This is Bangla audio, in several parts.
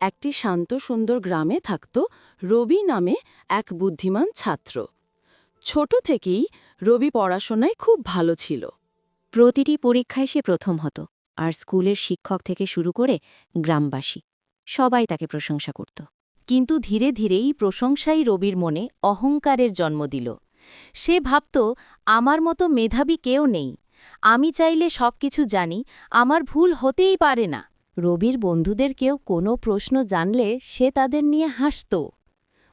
একটি শান্ত সুন্দর গ্রামে থাকত রবি নামে এক বুদ্ধিমান ছাত্র। ছোট থেকেই রবি পড়াশোনায় খুব ভালো ছিল। প্রতিটি পরীক্ষায় সে প্রথম হতো আর স্কুলের শিক্ষক থেকে শুরু করে গ্রামবাসী সবাই তাকে প্রশংসা করত। কিন্তু ধীরে ধীরেই প্রশংসাই রবির মনে অহংকারের জন্ম দিল। সে ভাবত, আমার মতো মেধাবী কেউ নেই। আমি চাইলে সবকিছু জানি, আমার ভুল হতেই পারে না। রবির বন্ধুদের কেউ কোনো প্রশ্ন জানলে সে তাদের নিয়ে হাসত।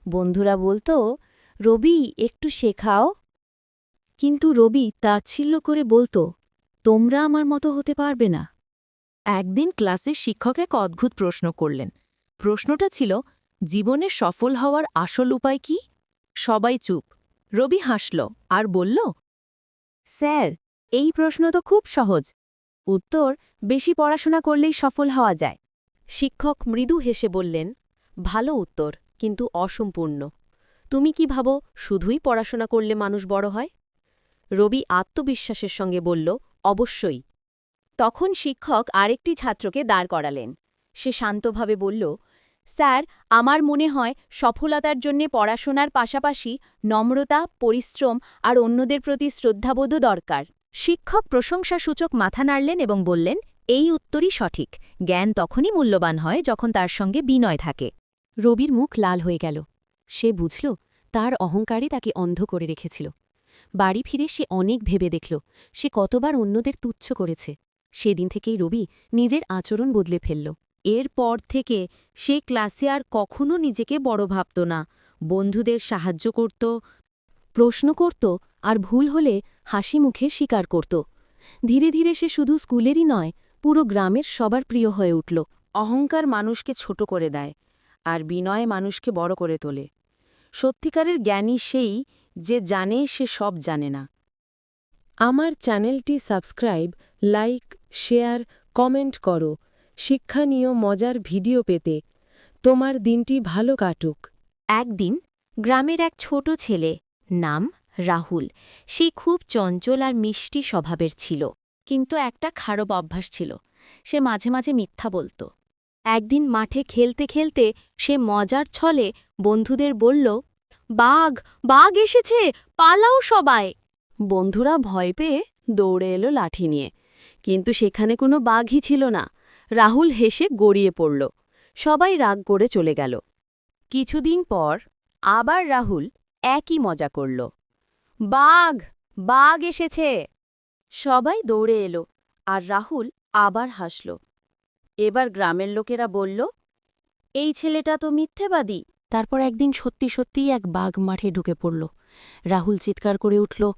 বন্ধুরা বলতো, রবি, একটু শেখাও। কিন্তু রবি তাচ্ছিল্য করে বলতো, তোমরা আমার মতো হতে পারবে না। একদিন ক্লাসে শিক্ষক এক অদ্ভুত প্রশ্ন করলেন। প্রশ্নটা ছিল, জীবনে সফল হওয়ার আসল উপায় কি? সবাই চুপ। রবি হাসল আর বলল, স্যার, এই প্রশ্ন তো খুব সহজ। উত্তর, বেশি পড়াশোনা করলেই সফল হওয়া যায়। শিক্ষক মৃদু হেসে বললেন, ভালো উত্তর, কিন্তু অসম্পূর্ণ। তুমি কি ভাবো, শুধুই পড়াশোনা করলে মানুষ বড় হয়? রবি আত্মবিশ্বাসের সঙ্গে বলল, অবশ্যই। তখন শিক্ষক আরেকটি ছাত্রকে দাঁড় করালেন। সে শান্তভাবে বলল, স্যার, আমার মনে হয় সফলতার জন্য পড়াশোনার পাশাপাশি নম্রতা, পরিশ্রম আর অন্যদের প্রতি শ্রদ্ধাবোধও দরকার। শিক্ষক প্রশংসাসূচক মাথা নাড়লেন এবং বললেন, এই উত্তরই সঠিক। জ্ঞান তখনই মূল্যবান হয় যখন তার সঙ্গে বিনয় থাকে রবির মুখ লাল হয়ে গেল। সে বুঝল, তার অহংকারই তাকে অন্ধ করে রেখেছিল। বাড়ি ফিরে সে অনেক ভেবে দেখল, সে কতবার অন্যদের তুচ্ছ করেছে। সেদিন থেকেই রবি নিজের আচরণ বদলে ফেলল। এরপর থেকে সে ক্লাসে আর কখনো নিজেকে বড় ভাবত না। বন্ধুদের সাহায্য করত, প্রশ্ন করত আর ভুল হলে হাসি মুখে স্বীকার করত। ধীরে ধীরে সে শুধু স্কুলেরই নয়, পুরো গ্রামের সবার প্রিয় হয়ে উঠল। অহংকার মানুষকে ছোট করে দেয় আর বিনয় মানুষকে বড় করে তোলে। সত্যিকারের জ্ঞানী সেই যে জানে সে সব জানে না। আমার চ্যানেলটি সাবস্ক্রাইব, লাইক, শেয়ার, কমেন্ট করো। শিক্ষণীয় মজার ভিডিও পেতে তোমার দিনটি ভালো কাটুক। একদিন গ্রামের এক ছোট ছেলে, নাম রাহুল। সে খুব চঞ্চল আর মিষ্টি স্বভাবের ছিল, কিন্তু একটা খারাপ অভ্যাস ছিল। সে মাঝে মাঝে মিথ্যা বলত। একদিন মাঠে খেলতে খেলতে সে মজার ছলে বন্ধুদের বলল, বাঘ বাঘ এসেছে, পালাও সবাই! বন্ধুরা ভয় পেয়ে দৌড়ে এলো লাঠি নিয়ে। কিন্তু সেখানে কোনো বাঘই ছিল না। রাহুল হেসে গড়িয়ে পড়ল। সবাই রাগ করে চলে গেল। কিছুদিন পর আবার রাহুল একই মজা করল। বাঘ বাঘ এসেছে। সবাই দৌড়ে এলো আর রাহুল আবার হাসল। এবার গ্রামের লোকেরা বলল, এই ছেলেটা তো মিথ্যেবাদী। তারপর একদিন সত্যি সত্যিই এক বাঘ মাঠে ঢুকে পড়ল। রাহুল চিৎকার করে উঠল,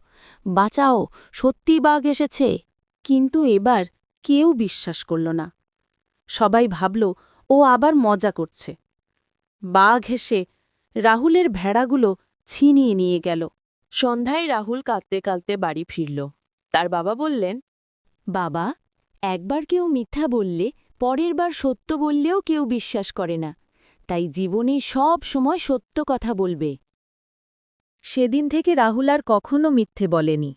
বাঁচাও, সত্যি বাঘ এসেছে। কিন্তু এবার কেউ বিশ্বাস করল না। সবাই ভাবল, ও আবার মজা করছে। বাঘ হেসে রাহুলের ভেড়াগুলো ছিনিয়ে নিয়ে গেল। সন্ধ্যায় রাহুল কাঁদতে কাঁদতে বাড়ি ফিরল। তার বাবা বললেন বাবা একবার কেউ মিথ্যা বললে পরের বার সত্য বললেও কেউ বিশ্বাস করে না। তাই জীবনে সব সময় সত্য কথা বলবে। সেদিন থেকে রাহুল আর কখনো মিথ্যে বলেনি।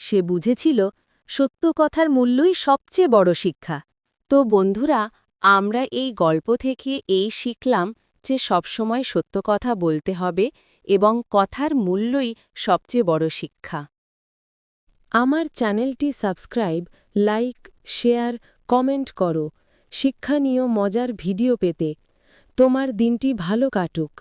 সে বুঝেছিল সত্য কথার মূল্যই সবচেয়ে বড় শিক্ষা। তো বন্ধুরা আমরা এই গল্প থেকে এই শিখলাম। যে সবসময় সত্য কথা বলতে হবে এবং কথার মূল্যই সবচেয়ে বড় শিক্ষা। আমার চ্যানেলটি সাবস্ক্রাইব, লাইক, শেয়ার, কমেন্ট করো। শিক্ষা নিয়েও মজার ভিডিও পেতে। তোমার দিনটি ভালো কাটুক।